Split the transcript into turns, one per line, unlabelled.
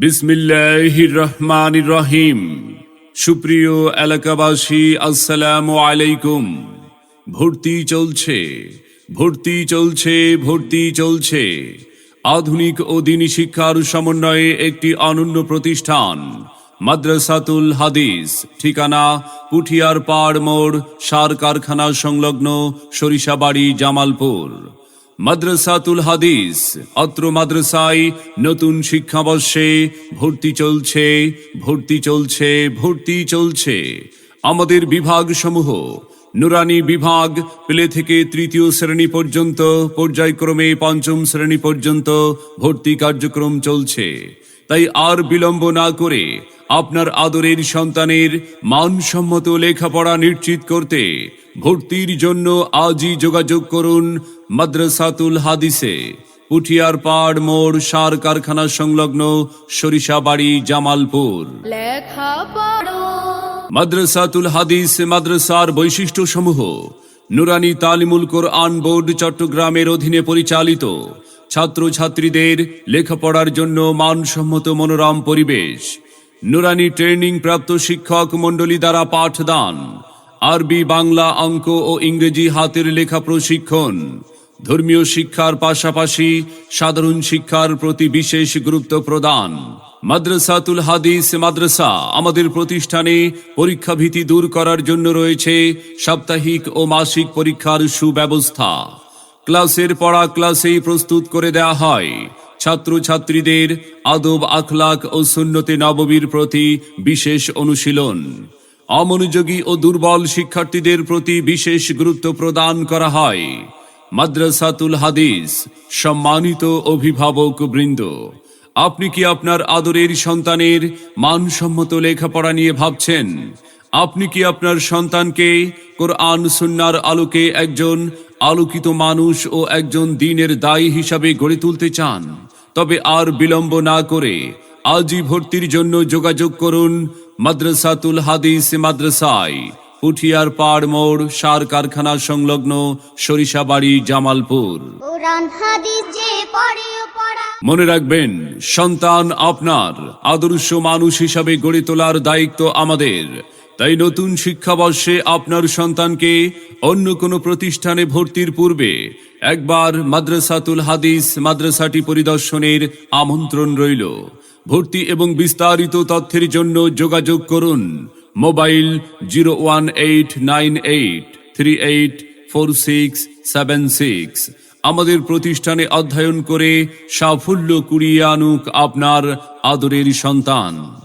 বিসমিল্লাহির রহমানির রহিম সুপ্রিয় এলাকাবাসী, আসসালামু আলাইকুম। ভর্তি চলছে ভর্তি চলছে ভর্তি চলছে। আধুনিক ও শিক্ষার সমন্বয়ে একটি অনন্য প্রতিষ্ঠান, মাদ্রাসাতুল হাদিস, ঠিকানা পুঠিয়ার পাড় মোড়, সার কারখানা সংলগ্ন সরিষাবাড়ি, জামালপুর। মাদ্রাসাতুল হাদিস, অত্র মাদ্রাসায় নতুন শিক্ষাবর্ষে ভর্তি চলছে ভর্তি চলছে ভর্তি চলছে। আমাদের বিভাগ সমূহ নুরানি বিভাগ প্লে থেকে তৃতীয় শ্রেণি পর্যন্ত, পর্যায়ক্রমে পঞ্চম শ্রেণি পর্যন্ত ভর্তি কার্যক্রম চলছে। তাই আর বিলম্ব না করে আপনার আদরের সন্তানের মানসম্মত লেখাপড়া নিশ্চিত করতে ভর্তির জন্য আজই যোগাযোগ করুন মাদ্রাসাতুল হাদিসে পুঠিয়ার পাড় মোড় সার কারখানা সংলগ্ন সরিষাবাড়ি জামালপুর। মাদ্রাসাতুল হাদিস মাদ্রাসার বৈশিষ্ট্য সমূহ নুরানি তালিমুল কোরআন বোর্ড চট্টগ্রামের অধীনে পরিচালিত। ছাত্রছাত্রীদের লেখাপড়ার জন্য মানসম্মত মনোরম পরিবেশ। নুরানি ট্রেনিং প্রাপ্ত শিক্ষক মণ্ডলী দ্বারা পাঠদান। আরবি বাংলা অঙ্ক ও ইংরেজি হাতের লেখা প্রশিক্ষণ। ধর্মীয় শিক্ষার পাশাপাশি সাধারণ শিক্ষার প্রতি বিশেষ গুরুত্ব প্রদান। মাদ্রাসাতুল হাদিস মাদ্রাসা আমাদের প্রতিষ্ঠানে পরীক্ষা ভীতি দূর করার জন্য রয়েছে সাপ্তাহিক ও মাসিক পরীক্ষার সুব্যবস্থা। ক্লাসের পড়া ক্লাসেই প্রস্তুত করে দেওয়া হয়। ছাত্রছাত্রীদের আদব আখলাক ও সুন্নতে নববীর প্রতি বিশেষ অনুশীলন। অমনোযোগী ও দুর্বল শিক্ষার্থীদের প্রতি বিশেষ গুরুত্ব প্রদান করা হয়। মাদ্রাসাতুল হাদিস, সম্মানিত অভিভাবক বৃন্দ, আপনি কি আপনার আদরের সন্তানের মানসম্মত লেখাপড়া নিয়ে ভাবছেন? আপনি কি আপনার সন্তানকে কোরআন সুন্নার আলোকে একজন আলোকিত মানুষ ও একজন দিনের দায়ী হিসাবে গড়ে তুলতে চান? তবে আর বিলম্ব না করে আজই ভর্তির জন্য যোগাযোগ করুন মাদ্রাসাতুল হাদিস মাদ্রাসায়। পুঠিয়ার পাড় মোড় সার কারখানা সংলগ্ন সরিষাবাড়ি জামালপুর। মনে রাখবেন সন্তান আপনার আদর্শ মানুষ হিসাবে গড়ে তোলার দায়িত্ব আমাদের। তাই নতুন শিক্ষাবর্ষে আপনার সন্তানকে অন্য কোনো প্রতিষ্ঠানে ভর্তির পূর্বে একবার মাদ্রাসাতুল হাদিস মাদ্রাসাটি পরিদর্শনের আমন্ত্রণ রইল। ভর্তি এবং বিস্তারিত তথ্যের জন্য যোগাযোগ করুন mobile zero one eight nine eight three eight four six seven six. আমাদের প্রতিষ্ঠানে অধ্যয়ন করে সাফল্য কুড়িয়ে আনুক আপনার আদরের সন্তান।